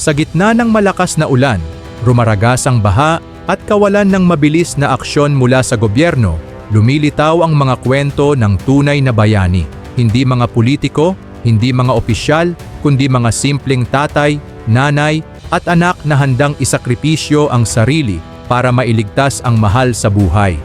Sa gitna ng malakas na ulan, rumaragas ang baha at kawalan ng mabilis na aksyon mula sa gobyerno, lumilitaw ang mga kwento ng tunay na bayani. Hindi mga politiko, hindi mga opisyal, kundi mga simpleng tatay, nanay at anak na handang isakripisyo ang sarili para mailigtas ang mahal sa buhay.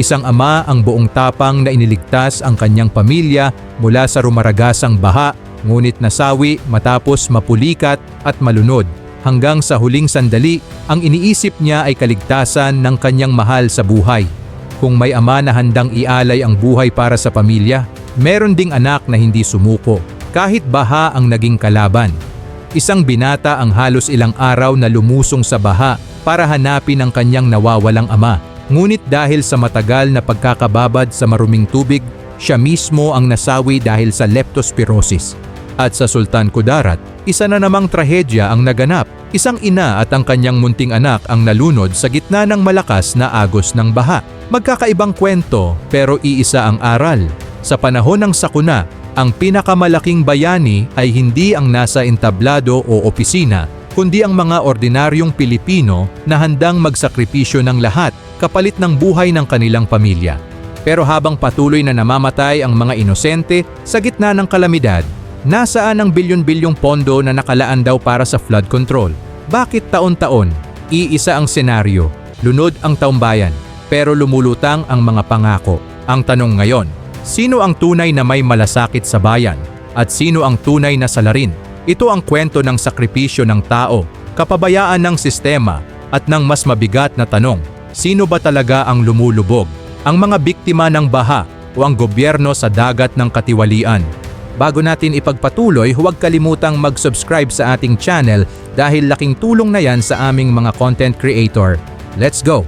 Isang ama ang buong tapang na iniligtas ang kanyang pamilya mula sa rumaragasang baha, ngunit nasawi matapos mapulikat at malunod. Hanggang sa huling sandali, ang iniisip niya ay kaligtasan ng kanyang mahal sa buhay. Kung may ama na handang ialay ang buhay para sa pamilya, meron ding anak na hindi sumuko, kahit baha ang naging kalaban. Isang binata ang halos ilang araw na lumusong sa baha para hanapin ang kanyang nawawalang ama. Ngunit dahil sa matagal na pagkakababad sa maruming tubig, siya mismo ang nasawi dahil sa leptospirosis. At sa Sultan Kudarat, isa na namang trahedya ang naganap. Isang ina at ang kanyang munting anak ang nalunod sa gitna ng malakas na agos ng baha. Magkakaibang kwento pero iisa ang aral. Sa panahon ng sakuna, ang pinakamalaking bayani ay hindi ang nasa entablado o opisina, kundi ang mga ordinaryong Pilipino na handang magsakripisyo ng lahat kapalit ng buhay ng kanilang pamilya. Pero habang patuloy na namamatay ang mga inosente sa gitna ng kalamidad, nasaan ang bilyon-bilyong pondo na nakalaan daw para sa flood control? Bakit taon-taon, iisa ang senaryo, lunod ang taumbayan, pero lumulutang ang mga pangako? Ang tanong ngayon, sino ang tunay na may malasakit sa bayan at sino ang tunay na salarin? Ito ang kwento ng sakripisyo ng tao, kapabayaan ng sistema at ng mas mabigat na tanong, sino ba talaga ang lumulubog? Ang mga biktima ng baha o ang gobyerno sa dagat ng katiwalian? Bago natin ipagpatuloy, huwag kalimutang mag-subscribe sa ating channel dahil laking tulong na yan sa aming mga content creator. Let's go!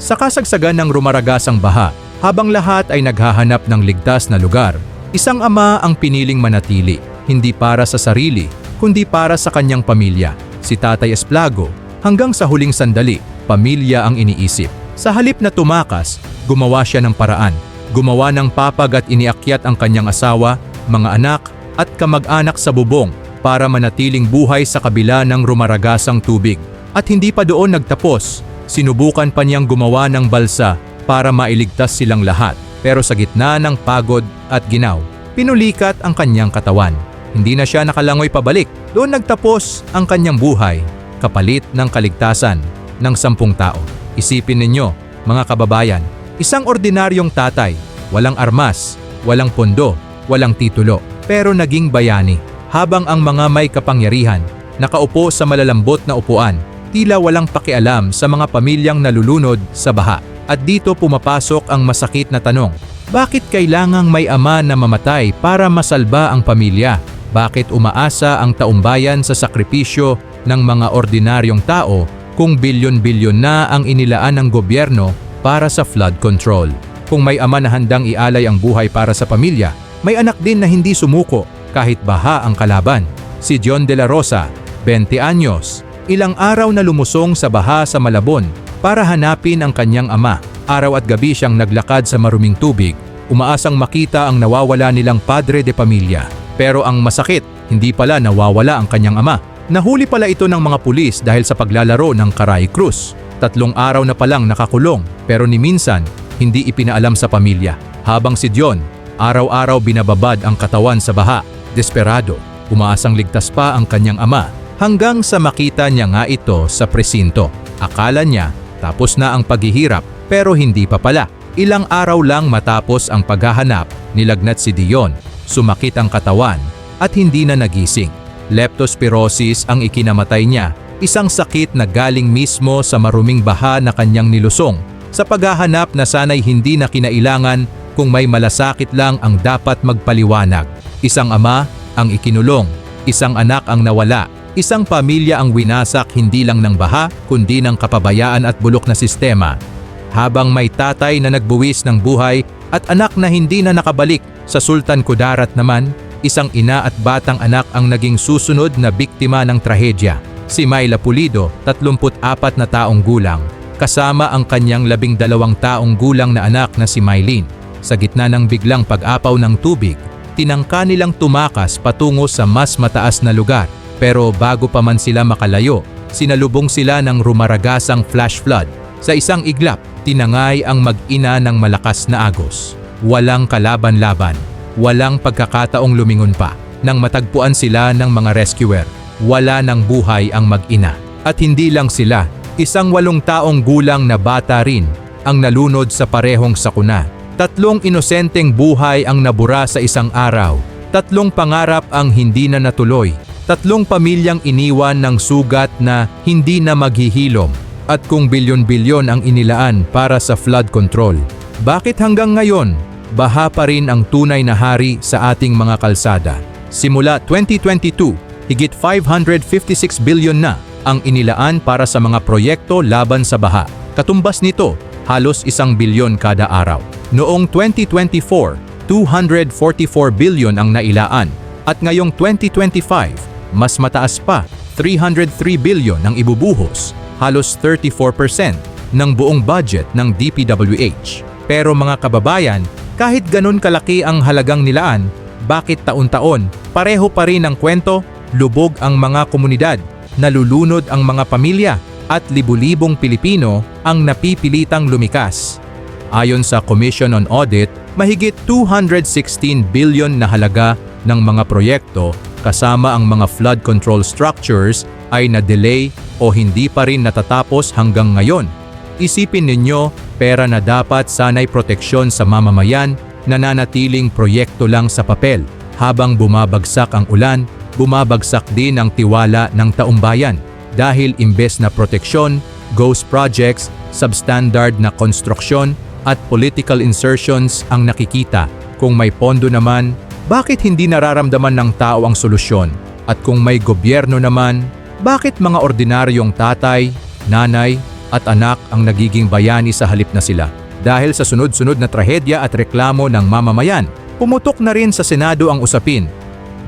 Sa kasagsagan ng rumaragasang baha, habang lahat ay naghahanap ng ligtas na lugar, isang ama ang piniling manatili, hindi para sa sarili, kundi para sa kanyang pamilya. Si Tatay Esplago, hanggang sa huling sandali, pamilya ang iniisip. Sa halip na tumakas, gumawa siya ng paraan. Gumawa ng papag at iniakyat ang kanyang asawa, mga anak at kamag-anak sa bubong para manatiling buhay sa kabila ng rumaragasang tubig. At hindi pa doon nagtapos, sinubukan pa niyang gumawa ng balsa para mailigtas silang lahat. Pero sa gitna ng pagod at ginaw, pinulikat ang kanyang katawan. Hindi na siya nakalangoy pabalik. Doon nagtapos ang kanyang buhay, kapalit ng kaligtasan ng sampung tao. Isipin ninyo, mga kababayan, isang ordinaryong tatay, walang armas, walang pondo, walang titulo, pero naging bayani. Habang ang mga may kapangyarihan, nakaupo sa malalambot na upuan, tila walang pakialam sa mga pamilyang nalulunod sa baha. At dito pumapasok ang masakit na tanong, bakit kailangang may ama na mamatay para masalba ang pamilya? Bakit umaasa ang taumbayan sa sakripisyo ng mga ordinaryong tao kung bilyon-bilyon na ang inilaan ng gobyerno para sa flood control? Kung may ama na handang ialay ang buhay para sa pamilya, may anak din na hindi sumuko kahit baha ang kalaban. Si John de la Rosa, 20 anyos, ilang araw na lumusong sa baha sa Malabon para hanapin ang kanyang ama. Araw at gabi siyang naglakad sa maruming tubig, umaasang makita ang nawawala nilang padre de pamilya. Pero ang masakit, hindi pala nawawala ang kanyang ama. Nahuli pala ito ng mga pulis dahil sa paglalaro ng Karay Cruz. Tatlong araw na palang nakakulong pero ni minsan hindi ipinaalam sa pamilya. Habang si John, araw-araw binababad ang katawan sa baha. Desperado, umaasang ligtas pa ang kanyang ama hanggang sa makita niya nga ito sa presinto. Akala niya tapos na ang paghihirap pero hindi pa pala. Ilang araw lang matapos ang paghahanap, nilagnat si Dion. Sumakit ang katawan at hindi na nagising. Leptospirosis ang ikinamatay niya, isang sakit na galing mismo sa maruming baha na kanyang nilusong. Sa paghahanap na sanay hindi na kinailangan kung may malasakit lang ang dapat magpaliwanag. Isang ama ang ikinulong, isang anak ang nawala, isang pamilya ang winasak hindi lang ng baha kundi ng kapabayaan at bulok na sistema. Habang may tatay na nagbuwis ng buhay at anak na hindi na nakabalik sa Sultan Kudarat naman, isang ina at batang anak ang naging susunod na biktima ng trahedya. Si Myla Pulido, 34 na taong gulang, kasama ang kanyang labing dalawang taong gulang na anak na si Mylene. Sa gitna ng biglang pag-apaw ng tubig, tinangka nilang tumakas patungo sa mas mataas na lugar. Pero bago pa man sila makalayo, sinalubong sila ng rumaragasang flash flood. Sa isang iglap, tinangay ang mag-ina ng malakas na agos. Walang kalaban-laban, walang pagkakataong lumingon pa. Nang matagpuan sila ng mga rescuer, wala ng buhay ang mag-ina. At hindi lang sila, isang walong taong gulang na bata rin ang nalunod sa parehong sakuna. Tatlong inosenteng buhay ang nabura sa isang araw. Tatlong pangarap ang hindi na natuloy. Tatlong pamilyang iniwan ng sugat na hindi na maghihilom. At kung bilyon-bilyon ang inilaan para sa flood control. Bakit hanggang ngayon, baha pa rin ang tunay na hari sa ating mga kalsada? Simula 2022, higit 556 billion na ang inilaan para sa mga proyekto laban sa baha. Katumbas nito, halos isang bilyon kada araw. Noong 2024, 244 billion ang nailaan at ngayong 2025, mas mataas pa, 303 billion ang ibubuhos, halos 34% ng buong budget ng DPWH. Pero mga kababayan, kahit ganun kalaki ang halagang nilaan, bakit taon-taon pareho pa rin ang kwento, lubog ang mga komunidad, nalulunod ang mga pamilya at libu-libong Pilipino ang napipilitang lumikas. Ayon sa Commission on Audit, mahigit 216 billion na halaga ng mga proyekto kasama ang mga flood control structures ay na-delay o hindi pa rin natatapos hanggang ngayon. Isipin ninyo, pera na dapat sanay proteksyon sa mamamayan, nananatiling proyekto lang sa papel. Habang bumabagsak ang ulan, bumabagsak din ang tiwala ng taumbayan dahil imbes na proteksyon, ghost projects, substandard na konstruksyon at political insertions ang nakikita. Kung may pondo naman, bakit hindi nararamdaman ng tao ang solusyon? At kung may gobyerno naman, bakit mga ordinaryong tatay, nanay at anak ang nagiging bayani sa halip na sila? Dahil sa sunod-sunod na trahedya at reklamo ng mamamayan, pumutok na rin sa Senado ang usapin.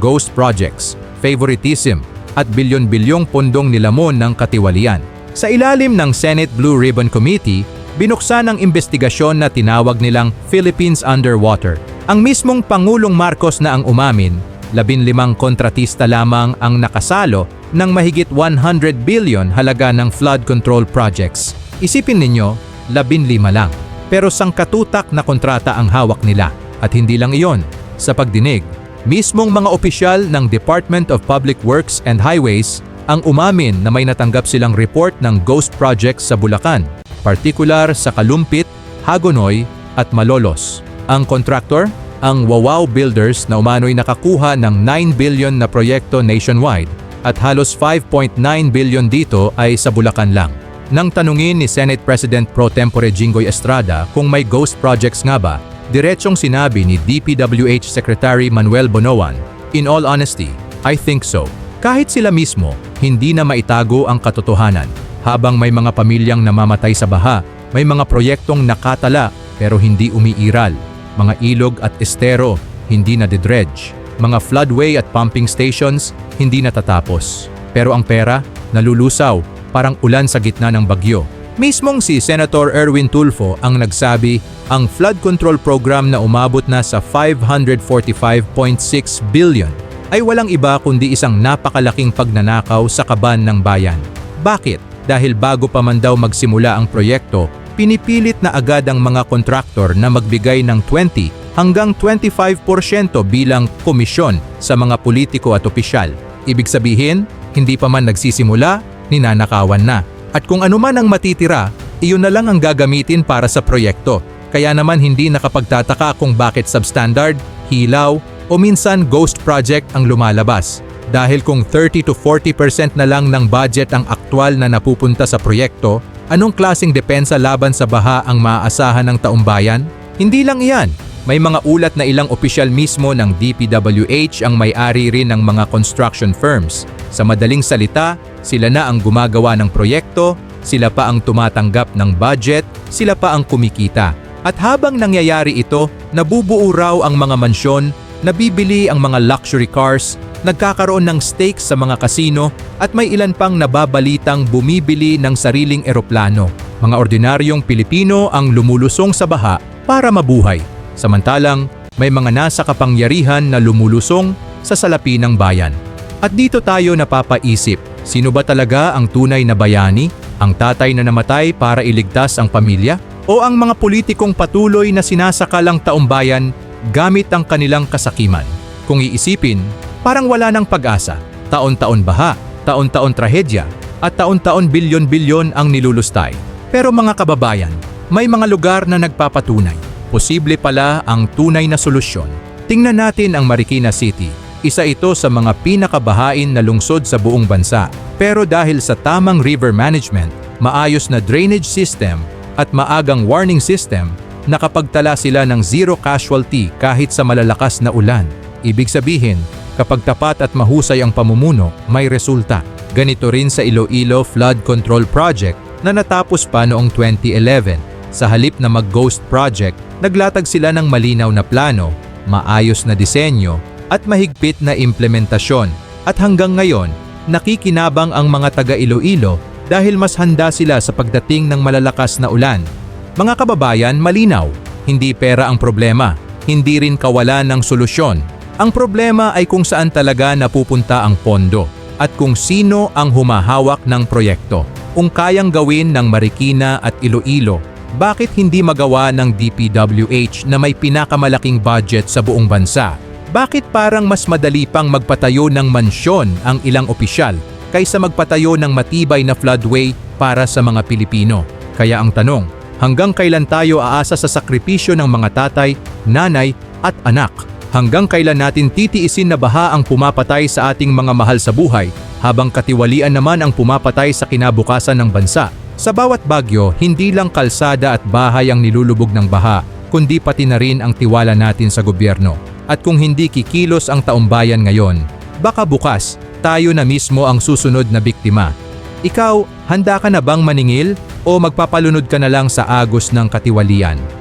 Ghost projects, favoritism, at bilyon-bilyong pundong nilamon ng katiwalian. Sa ilalim ng Senate Blue Ribbon Committee, binuksan ang investigasyon na tinawag nilang Philippines Underwater. Ang mismong Pangulong Marcos na ang umamin, labinlimang kontratista lamang ang nakasalo ng mahigit 100 billion halaga ng flood control projects. Isipin ninyo, labinlima lang. Pero sangkatutak na kontrata ang hawak nila. At hindi lang iyon. Sa pagdinig, mismong mga opisyal ng Department of Public Works and Highways ang umamin na may natanggap silang report ng ghost projects sa Bulacan, partikular sa Kalumpit, Hagonoy at Malolos. Ang contractor, ang Wawaw Builders na umano'y nakakuha ng 9 billion na proyekto nationwide at halos 5.9 billion dito ay sa Bulacan lang. Nang tanungin ni Senate President Pro Tempore Jinggoy Estrada kung may ghost projects nga ba, diretsong sinabi ni DPWH Secretary Manuel Bonoan, In all honesty, I think so. Kahit sila mismo, hindi na maitago ang katotohanan. Habang may mga pamilyang namamatay sa baha, may mga proyektong nakatala pero hindi umiiral. Mga ilog at estero, hindi na dredge. Mga floodway at pumping stations, hindi natatapos. Pero ang pera, nalulusaw, parang ulan sa gitna ng bagyo. Mismong si Senator Erwin Tulfo ang nagsabi ang flood control program na umabot na sa 545.6 billion ay walang iba kundi isang napakalaking pagnanakaw sa kaban ng bayan. Bakit? Dahil bago pa man daw magsimula ang proyekto, pinipilit na agad ang mga kontraktor na magbigay ng 20 hanggang 25% bilang komisyon sa mga politiko at opisyal. Ibig sabihin, hindi pa man nagsisimula, ninanakawan na. At kung ano man ang matitira, iyon na lang ang gagamitin para sa proyekto. Kaya naman hindi nakapagtataka kung bakit substandard, hilaw, o minsan ghost project ang lumalabas. Dahil kung 30 to 40% na lang ng budget ang aktwal na napupunta sa proyekto, anong klasing depensa laban sa baha ang maaasahan ng taumbayan? Hindi lang iyan. May mga ulat na ilang opisyal mismo ng DPWH ang may-ari rin ng mga construction firms. Sa madaling salita, sila na ang gumagawa ng proyekto, sila pa ang tumatanggap ng budget, sila pa ang kumikita. At habang nangyayari ito, nabubuo raw ang mga mansyon, nabibili ang mga luxury cars, nagkakaroon ng stakes sa mga kasino at may ilan pang nababalitang bumibili ng sariling eroplano. Mga ordinaryong Pilipino ang lumulusong sa baha para mabuhay. Samantalang, may mga nasa kapangyarihan na lumulusong sa salapi ng bayan. At dito tayo napapaisip, sino ba talaga ang tunay na bayani? Ang tatay na namatay para iligtas ang pamilya? O ang mga politikong patuloy na sinasakal ang taumbayan gamit ang kanilang kasakiman? Kung iisipin, parang wala ng pag-asa. Taon-taon baha, taon-taon trahedya, at taon-taon bilyon-bilyon ang nilulustay. Pero mga kababayan, may mga lugar na nagpapatunay. Posible pala ang tunay na solusyon. Tingnan natin ang Marikina City. Isa ito sa mga pinakabahain na lungsod sa buong bansa. Pero dahil sa tamang river management, maayos na drainage system at maagang warning system, nakapagtala sila ng zero casualty kahit sa malalakas na ulan. Ibig sabihin, kapag tapat at mahusay ang pamumuno, may resulta. Ganito rin sa Iloilo Flood Control Project na natapos pa noong 2011. Sa halip na mag-ghost project, naglatag sila ng malinaw na plano, maayos na disenyo, at mahigpit na implementasyon. At hanggang ngayon, nakikinabang ang mga taga Iloilo dahil mas handa sila sa pagdating ng malalakas na ulan. Mga kababayan, malinaw, hindi pera ang problema, hindi rin kawalan ng solusyon. Ang problema ay kung saan talaga napupunta ang pondo at kung sino ang humahawak ng proyekto. Kung kayang gawin ng Marikina at Iloilo, bakit hindi magawa ng DPWH na may pinakamalaking budget sa buong bansa? Bakit parang mas madali pang magpatayo ng mansyon ang ilang opisyal kaysa magpatayo ng matibay na floodway para sa mga Pilipino? Kaya ang tanong, hanggang kailan tayo aasa sa sakripisyo ng mga tatay, nanay at anak? Hanggang kailan natin titiisin na baha ang pumapatay sa ating mga mahal sa buhay habang katiwalian naman ang pumapatay sa kinabukasan ng bansa? Sa bawat bagyo, hindi lang kalsada at bahay ang nilulubog ng baha, kundi pati na rin ang tiwala natin sa gobyerno. At kung hindi kikilos ang taumbayan ngayon, baka bukas tayo na mismo ang susunod na biktima. Ikaw, handa ka na bang maningil o magpapalunod ka na lang sa agos ng katiwalian?